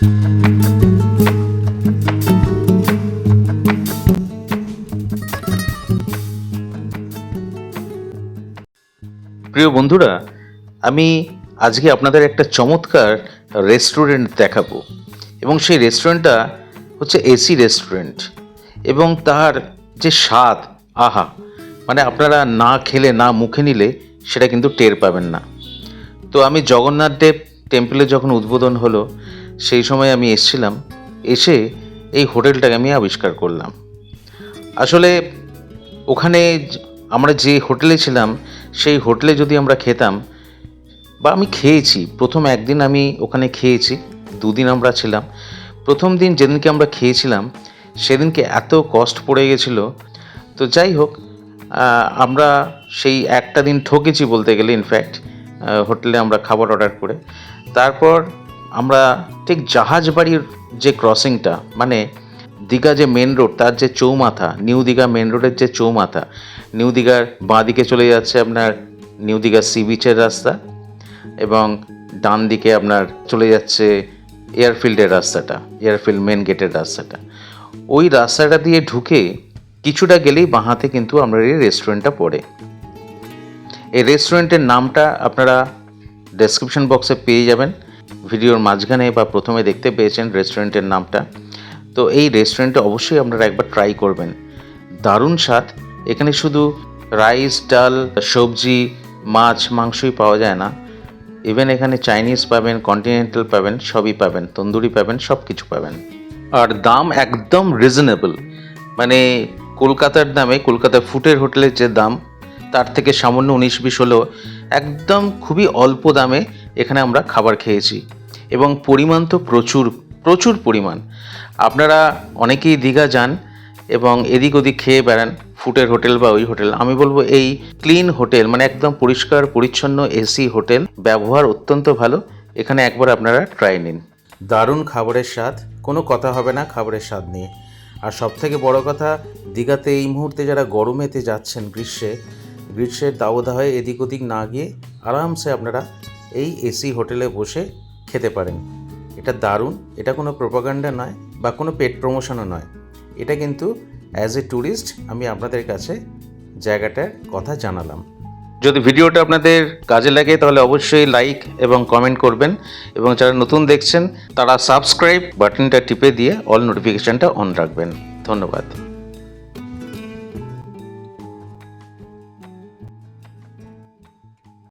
প্রিয় বন্ধুরা, আমি আজকে আপনাদের একটা চমৎকার রেস্টুরেন্ট দেখাবো। এবং সেই রেস্টুরেন্টটা হচ্ছে এসি রেস্টুরেন্ট এবং তার যে স্বাদ, আহা মানে আপনারা না খেলে, না মুখে নিলে সেটা কিন্তু টের পাবেন না। তো আমি জগন্নাথ দেব টেম্পলে যখন উদ্বোধন হলো সেই সময় আমি এসেছিলাম, এসে এই হোটেলটাকে আমি আবিষ্কার করলাম। আসলে ওখানে আমরা যে হোটেলে ছিলাম, সেই হোটেলে যদি আমরা খেতাম, বা আমি খেয়েছি, প্রথম একদিন আমি ওখানে খেয়েছি, দুদিন আমরা ছিলাম। প্রথম দিন যেদিনকে আমরা খেয়েছিলাম, সেদিনকে এত কষ্ট পড়ে গেছিল। তো যাই হোক আমরা সেই একটা দিন ঠকেছি বলতে গেলে ইনফ্যাক্ট হোটেলে আমরা খাবার অর্ডার করে। তারপর আমরা ঠিক জাহাজ বাড়ির যে ক্রসিংটা মানে দীঘা যে মেন রোড তার যে চৌমাথা, নিউ দীঘা মেন রোডের যে চৌমাথা, নিউ দীঘার বাঁ দিকে চলে যাচ্ছে আপনার নিউ দীঘা সি বিচের রাস্তা এবং ডান দিকে আপনার চলে যাচ্ছে এয়ারফিল্ডের রাস্তাটা এয়ারফিল্ড মেন গেটের রাস্তাটা। ওই রাস্তাটা দিয়ে ঢুকে কিছুটা গেলেই বাঁ হাতে কিন্তু আমরা এই রেস্টুরেন্টটা পড়ে। এই রেস্টুরেন্টের নামটা আপনারা ডেসক্রিপশন বক্সে পেয়ে যাবেন। ভিডিওর মাঝখানে বা প্রথমে দেখতে পেয়েছেন রেস্টুরেন্টের নামটা। তো এই রেস্টুরেন্টে অবশ্যই আপনারা একবার ট্রাই করবেন। দারুণ স্বাদ। এখানে শুধু রাইস ডাল, সবজি, মাছ, মাংসই পাওয়া যায় না। ইভেন এখানে চাইনিজ পাবেন কন্টিনেন্টাল পাবেন, সবই পাবেন। তন্দুরি পাবেন সব কিছু পাবেন। আর দাম একদম রিজনেবল মানে কলকাতার দামে কলকাতার ফুটের হোটেলের যে দাম, তার থেকে সামান্য উনিশ বিশ হলেও একদম খুবই অল্প দামে এখানে আমরা খাবার খেয়েছি। এবং পরিমাণ তো প্রচুর প্রচুর পরিমাণ। আপনারা অনেকেই দীঘা যান এবং এদিক ওদিক খেয়ে বেড়ান, ফুটের হোটেল বা ওই হোটেল। আমি বলব এই ক্লিন হোটেল মানে একদম পরিষ্কার, পরিচ্ছন্ন এসি হোটেল, ব্যবহার অত্যন্ত ভালো। এখানে একবার আপনারা ট্রাই নিন। দারুণ খাবারের স্বাদ, কোনো কথা হবে না খাবারের স্বাদ নিয়ে। আর সব থেকে বড় কথা, দীঘাতে এই মুহূর্তে যারা গরমেতে যাচ্ছেন গ্রীষ্মে, গ্রীষ্মের দাবদাহে এদিক ওদিক না গিয়ে আরামসে আপনারা এই এসি হোটেলে বসে খেতে পারেন। এটা দারুণ, এটা কোনো প্রোপাগান্ডা নয় বা কোনো পেট প্রমোশনও নয়। এটা কিন্তু অ্যাজ এ ট্যুরিস্ট আমি আপনাদের কাছে জায়গাটার কথা জানালাম। যদি ভিডিওটা আপনাদের কাজে লাগে তাহলে অবশ্যই লাইক এবং কমেন্ট করবেন এবং যারা নতুন দেখছেন তারা সাবস্ক্রাইব বাটনটা টিপে দিয়ে অল নোটিফিকেশানটা অন রাখবেন। ধন্যবাদ।